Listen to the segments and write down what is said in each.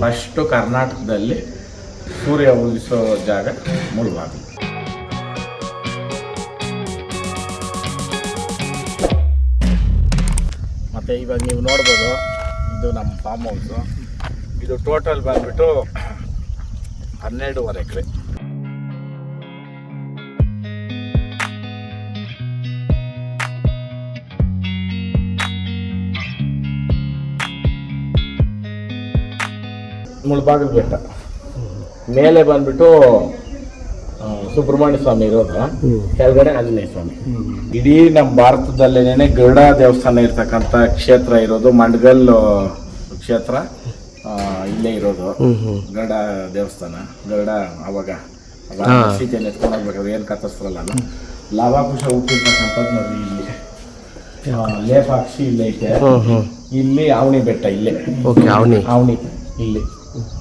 First ಕರ್ನಾಟಕದಲ್ಲಿ ಸೂರ್ಯ ಉದಿಸೋ ಜಾಗ ಮುಳುಬಾಗಿಲು ಮತ್ತು ಇವಾಗ ನೀವು ನೋಡ್ಬೋದು, ಇದು ನಮ್ಮ ಫಾರ್ಮ್ ಹೌಸು ಇದು ಟೋಟಲ್ ಬಂದುಬಿಟ್ಟು ಹನ್ನೆರಡೂವರೆ ಎಕರೆ. ಮುಳ್ಬಾಗಿಲು ಬೆಟ್ಟ. ಮೇಲೆ ಬಂದ್ಬಿಟ್ಟು ಸುಬ್ರಹ್ಮಣ್ಯ ಸ್ವಾಮಿ ಇರೋದು. ಕೆಳಗಡೆ ಆಂಜನೇಯ ಸ್ವಾಮಿ. ಇಡೀ ನಮ್ಮ ಭಾರತದಲ್ಲೇನೆ ಗರುಡ ದೇವಸ್ಥಾನ ಇರ್ತಕ್ಕಂಥ ಕ್ಷೇತ್ರ ಇರೋದು ಮಂಡಗಲ್ ಕ್ಷೇತ್ರ ಇಲ್ಲೇ ಇರೋದು. ಗರುಡ ದೇವಸ್ಥಾನ ಗರುಡ ಅವಾಗ. ಸೀತೆಯನ್ನು ಎತ್ಕೊಂಡು ಹೋಗ್ಬೇಕಾದ್ರೆ ಏನು ಕತ್ತರಿಸ್ತಾರಲ್ಲ ಅದು. ಲವಾಕುಶ ಹುಟ್ಟಿರ್ತಕ್ಕಂಥದ್ದು ನೋಡಿ ಇಲ್ಲಿ. ಲೇಪಾಕ್ಷಿ ಇಲ್ಲೇ ಇಲ್ಲಿ ಅವಣಿ ಬೆಟ್ಟ ಇಲ್ಲೇ. ಅವಣಿ ಅವಣಿ ಇಲ್ಲಿ.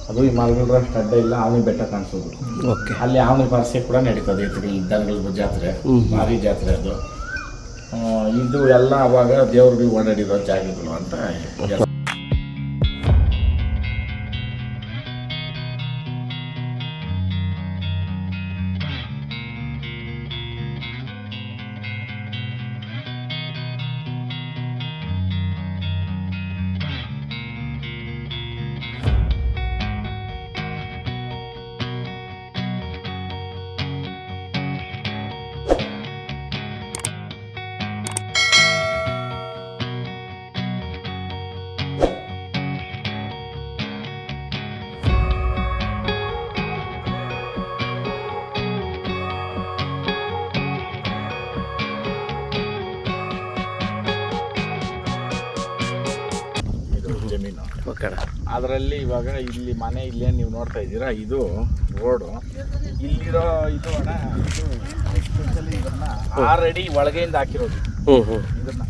ಅದು ಈ ಮಾಲ್ಗಲ್ರಷ್ಟು ಅಡ್ಡ ಇಲ್ಲ ಅವನಿ ಬೆಟ್ಟ ಕಾಣಿಸೋದು. ಓಕೆ. ಅಲ್ಲಿ ಅವನಿ ಪಾರ್ಸೆ ಕೂಡ ನಡೀತದೆ ಇದ್ರಲ್ಲಿ ದನಗಳ ಜಾತ್ರೆ ಭಾರಿ ಜಾತ್ರೆ ಅದು. ಇದು ಎಲ್ಲ ಅವಾಗ ದೇವ್ರಿಗೆ ಓಡಾಡಿರೋ ಜಾಗಗಳು ಅಂತ ಅದರಲ್ಲಿ ಇವಾಗ ಇಲ್ಲಿ ಮನೆ ಇಲ್ಲೇ ನೀವು ನೋಡ್ತಾ ಇದ್ದೀರಾ? ಇದು ರೋಡು. ಇಲ್ಲಿರೋ ಇದು ಅಣ್ಣ ಇದು especially ಇದನ್ನ ಆರು ಅಡಿ ಒಳಗೆಯಿಂದ ಹಾಕಿರೋದು. ಇದನ್ನ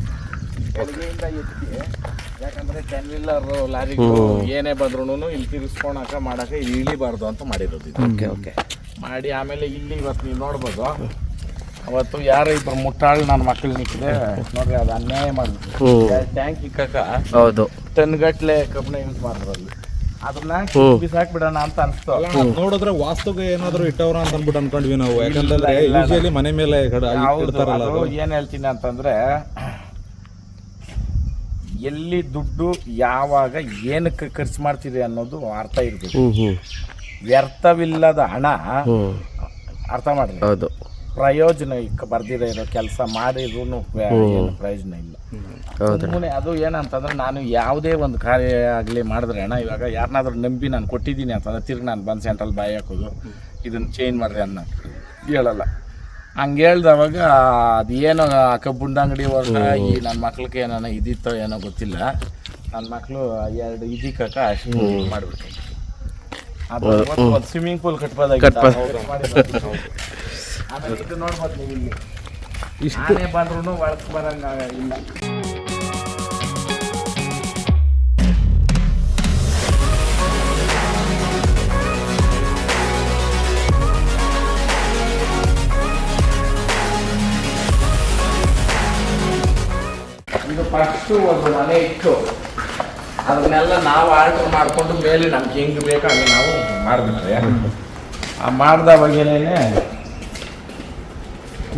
ಒಳಗೆಯಿಂದ ಎತ್ತಿ ಯಾಕಂದ್ರೆ ಟೆನ್ ವೀಲರ್ ಲಾರಿ ಏನೇ ಬಂದ್ರು ಇಲ್ಲಿ ತಿರ್ಸ್ಕೊಳಕ ಮಾಡಕ ಇಲ್ಲಿ ಇಳಿಬಾರ್ದು ಅಂತ ಮಾಡಿರೋದು ಇದು. Okay okay. ಮಾಡಿ ಆಮೇಲೆ ಇಲ್ಲಿ ಇವತ್ತು ನೀವು ನೋಡ್ಬೋದು. ಅವತ್ತು ಯಾರೋ ಇಬ್ಬರು ಮುಟ್ಟಾಳು ನನ್ನ ಮಕ್ಕಳು ನಿಂತಿದೆ. ನೋಡ್ರಿ ಅದು ಅನ್ಯಾಯ ಮಾಡಿದ್ರು ಟ್ಯಾಂಕ್ ಇಕ್ಕಕ ಹೌದು. ಟನ್ ಗಟ್ಲೆ ಕಬ್ಬಣ ಯೂಸ್ ಮಾಡಿದ್ರು ಅಲ್ಲಿ ಅದನ್ನ ಬಿಸಾಕ್ಬಿಡೋಣ ಅಂತ ಅನ್ಸ್ತು. ನೋಡಿದ್ರೆ ವಾಸ್ತುಗೆ ಏನಾದ್ರು ಇಟ್ಟವ್ರ ಅಂತ ಅನ್ಬಿಟ್ಟು ಅನ್ಕೊಂಡ್ವಿ ನಾವು. ಯಾಕಂತಂದ್ರೆ ಯೂಶಲಿ ಮನೆ ಮೇಲೆ ಕಡ- ಇಡ್ತಾರಲ್ಲ ಅದು ಅದು. ಏನ್ ಹೇಳ್ತೀನಿ ಅಂತಂದ್ರೆ ಎಲ್ಲಿ ದುಡ್ಡು ಯಾವಾಗ ಏನಕ್ಕೆ ಖರ್ಚು ಮಾಡ್ತೀರಿ ಅನ್ನೋದು ಅರ್ಥ ಇರ್ಬೇಕು. ವ್ಯರ್ಥವಿಲ್ಲದ ಹಣ ಅರ್ಥ ಮಾಡ್ರಿ. ಹೌದು. ಪ್ರಯೋಜನ ಈಗ ಬರ್ದಿರೋ ಇರೋ ಕೆಲಸ ಮಾಡಿದ್ರು ಏನು ಪ್ರಯೋಜನ ಇಲ್ಲ. ಸುಮ್ಮನೆ ಅದು ಏನಂತಂದ್ರೆ ನಾನು ಯಾವುದೇ ಒಂದು ಕಾರ್ಯ ಆಗಲಿ ಮಾಡಿದ್ರೆ ಅಣ್ಣ ಇವಾಗ ಯಾರನ್ನಾದ್ರೂ ನಂಬಿ ನಾನು ಕೊಟ್ಟಿದ್ದೀನಿ ಅಂತಂದ್ರೆ ತಿರ್ಗಿ ನಾನು ಬಂದು ಸೆಂಟ್ರಲ್ ಬಾಯಿ ಹಾಕೋದು ಇದನ್ನು ಚೇಂಜ್ ಮಾಡ್ರಿ ಅನ್ನ ಹೇಳಲ್ಲ. ಹಂಗೆ ಹೇಳ್ದವಾಗ ಅದು ಏನೋ ಕಬ್ಬುಂಡ ಅಂಗಡಿ ವರ್ಷ ಈ ನನ್ನ ಮಕ್ಳಿಗೆ ಏನೋ ಇದಿತ್ತೋ ಏನೋ ಗೊತ್ತಿಲ್ಲ. ನನ್ನ ಮಕ್ಕಳು ಎರಡು ಇದಕ್ಕಕ್ಕ ಅಷ್ಟು ಮಾಡಿಬಿಟ್ಟು ಅದು ಒಂದು ಸ್ವಿಮ್ಮಿಂಗ್ ಪೂಲ್ ಕಟ್ಬೋದಾಗಿತ್ತು. ಆಮೇಲೆ ಇದು ನೋಡ್ಬೋದು ನೀವು ಇಲ್ಲಿ. ಆನೆ ಬಂದ್ರೂ ಒಳಕ್ ಬರಂಗ ಇಲ್ಲ. ಇದು ಫಸ್ಟು ಒಂದು ಮನೆ ಇತ್ತು. ಅದನ್ನೆಲ್ಲ ನಾವು ಆರ್ಡರ್ ಮಾಡಿಕೊಂಡು ಮೇಲೆ ನಮ್ಗೆ ಹೆಂಗೆ ಬೇಕೋ ಹಾಗೆ ನಾವು ಮಾಡಿಬಿಟ್ರೆ ಆ ಮಾಡ್ದವಾಗೇನೆ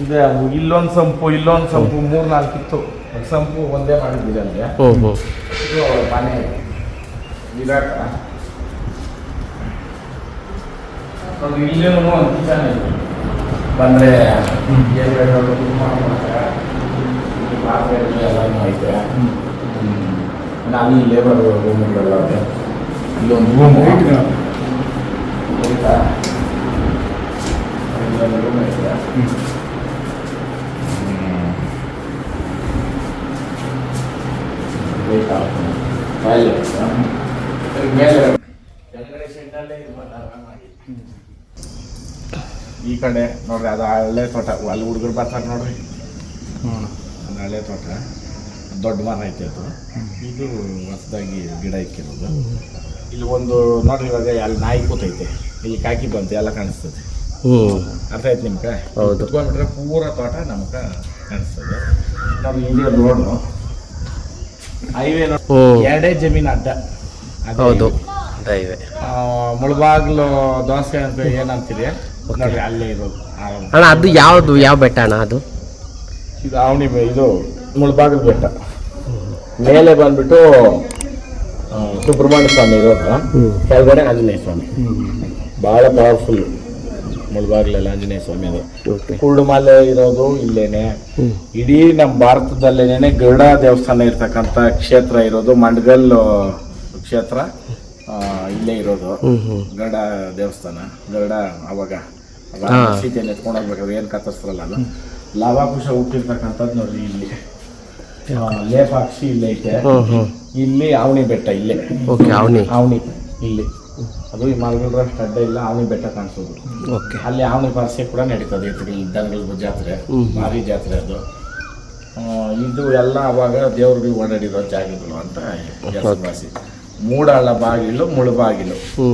ಇದೆ ಇಲ್ಲೊಂದು ಸಂಪು ಇಲ್ಲೊಂದು ಸಂಪು ಮೂರು ನಾಲ್ಕು ಇತ್ತು. ಸಂಪು ಒಂದೇ ಮಾಡಿದ್ದೀರಿ ಅಲ್ಲಿ ಹ್ಞೂ ಇದು ಅವ್ರ ಮನೆ. ವಿರಾಟ ಅದು ಇಲ್ಲೂ ಒಂದು ಕಿಚನ್ ಇದೆ. ಬಂದರೆ ಏನು ಬೇಕಾದ್ರು ಮಾಡ್ಕೊಳಕ್ಕೆ, ಈ ಪಾತ್ರೆ ಎಲ್ಲನೂ ಐತೆ ನಾನು ಈ ಲೇಬರ್ ರೂಮ್ಗಳೆಲ್ಲ ಇದೆ ಇಲ್ಲೊಂದು ರೂಮ್ ಆಯ್ತಾ? ಇಲ್ಲೊಂದು ರೂಮ್ ಐತೆ. ಈ ಕಡೆ ನೋಡ್ರಿ ಅದು ಹಳೆ ತೋಟ. ಅಲ್ಲಿ ಹುಡುಗರು ಬರ್ತಾರೆ ನೋಡ್ರಿ. ಅದು ಹಳೆ ತೋಟ. ದೊಡ್ಡ ಮರ ಐತೆ ಅದು. ಇದು ಹೊಸದಾಗಿ ಗಿಡ ಇಕ್ಕಿರೋದು. ಇಲ್ಲಿ ಒಂದು ನೋಡ್ರಿ ಇವಾಗ ಅಲ್ಲಿ ನಾಯಿ ಕೂತೈತೆ. ಇಲ್ಲಿ ಕಾಕಿ ಬಂತು ಎಲ್ಲ ಕಾಣಿಸ್ತದೆ. ಹ್ಞೂ. ಅರ್ಥ ಆಯ್ತು ನಿಮ್ಗೆ? ಹೌದು. ಕುತ್ಕೊಂಡ್ಬಿಟ್ರೆ ಪೂರ ತೋಟ ನಮ್ಗೆ ಕಾಣಿಸ್ತದೆ. ನಾವು ಇಲ್ಲಿ ರೋಡು. ಹೈವೇ ಎರಡೇ ಜಮೀನು ಅಡ್ಡ. ಅದೇ ಹೌದು. ದೈವೆ ಆ, ಮುಳಬಾಗ್ಲು ದೋಸೆ ಅಂತ ಏನಂತೀರಿ? ನೋಡ್ರಿ ಅಲ್ಲೇ ಇರೋದು ಅಣ್ಣ ಅದು ಯಾವುದು ಯಾವ ಬೆಟ್ಟ ಅಣ್ಣ ಅದು? ಇದು ಅವನಿ ಇದು ಮುಳಬಾಗಿಲು ಬೆಟ್ಟ. ಮೇಲೆ ಬಂದ್ಬಿಟ್ಟು ಸುಬ್ರಹ್ಮಣ್ಯ ಸ್ವಾಮಿ ಇರೋದು. ಕೆಳಗಡೆ ಆಂಜನೇಯ ಸ್ವಾಮಿ. ಬಹಳ ಪವರ್ಫುಲ್ ಮುಳಬಾಗ್ಲೆಲ್ಲ ಆಂಜನೇಯ ಸ್ವಾಮಿ ಅದು. ಕುರುಡುಮಲೆ ಇರೋದು ಇಲ್ಲೇನೆ. ಇಡೀ ನಮ್ಮ ಭಾರತದಲ್ಲೇನೆ ಗರುಡ ದೇವಸ್ಥಾನ ಇರ್ತಕ್ಕಂಥ ಕ್ಷೇತ್ರ ಇರೋದು ಮಂಡಗಲ್ ಕ್ಷೇತ್ರ. ಇಲ್ಲೇ ಇರೋದು. ಗರುಡ ದೇವಸ್ಥಾನ. ಗರುಡ ಅವಾಗ ಸೀತೆಯನ್ನು ಎತ್ಕೊಂಡು ಹೋಗ್ಬೇಕಾದ್ರೆ ಏನು ಕತ್ತರಿಸ್ತಾರಲ್ಲ ಅದು. ಲಾಭಾಕುಶ ಹುಟ್ಟಿರ್ತಕ್ಕಂಥದ್ದು ನೋಡ್ರಿ ಇಲ್ಲಿ. ಲೇಪಾಕ್ಷಿ ಇಲ್ಲೇ ಐತೆ. ಇಲ್ಲಿ ಅವಣಿ ಬೆಟ್ಟ ಇಲ್ಲೇ. ಓಕೆ ಅವಣಿ ಅವಣಿ ಇಲ್ಲಿ. ಅದು ಈ ಮಲಗೂರಷ್ಟು ಅಡ್ಡ ಇಲ್ಲ ಅವಣಿ ಬೆಟ್ಟ ಕಾಣಿಸೋದು. ಓಕೆ. ಅಲ್ಲಿ ಅವಣಿ ಪಾಸೆ ಕೂಡ ನಡೀತದೆ. ಎತ್ತುಗಳ ದನಗಳ ಜಾತ್ರೆ ಭಾರಿ ಜಾತ್ರೆ ಅದು. ಇದು ಎಲ್ಲ ಅವಾಗ ದೇವ್ರಿಗೆ ಓಡಾಡಿರೋ ಜಾಗಗಳು ಅಂತ ಹೆಸರುವಾಸಿ. ಮೂಡಾಳ ಬಾಗಿಲು ಮುಳುಬಾಗಿಲು ಹ್ಞೂ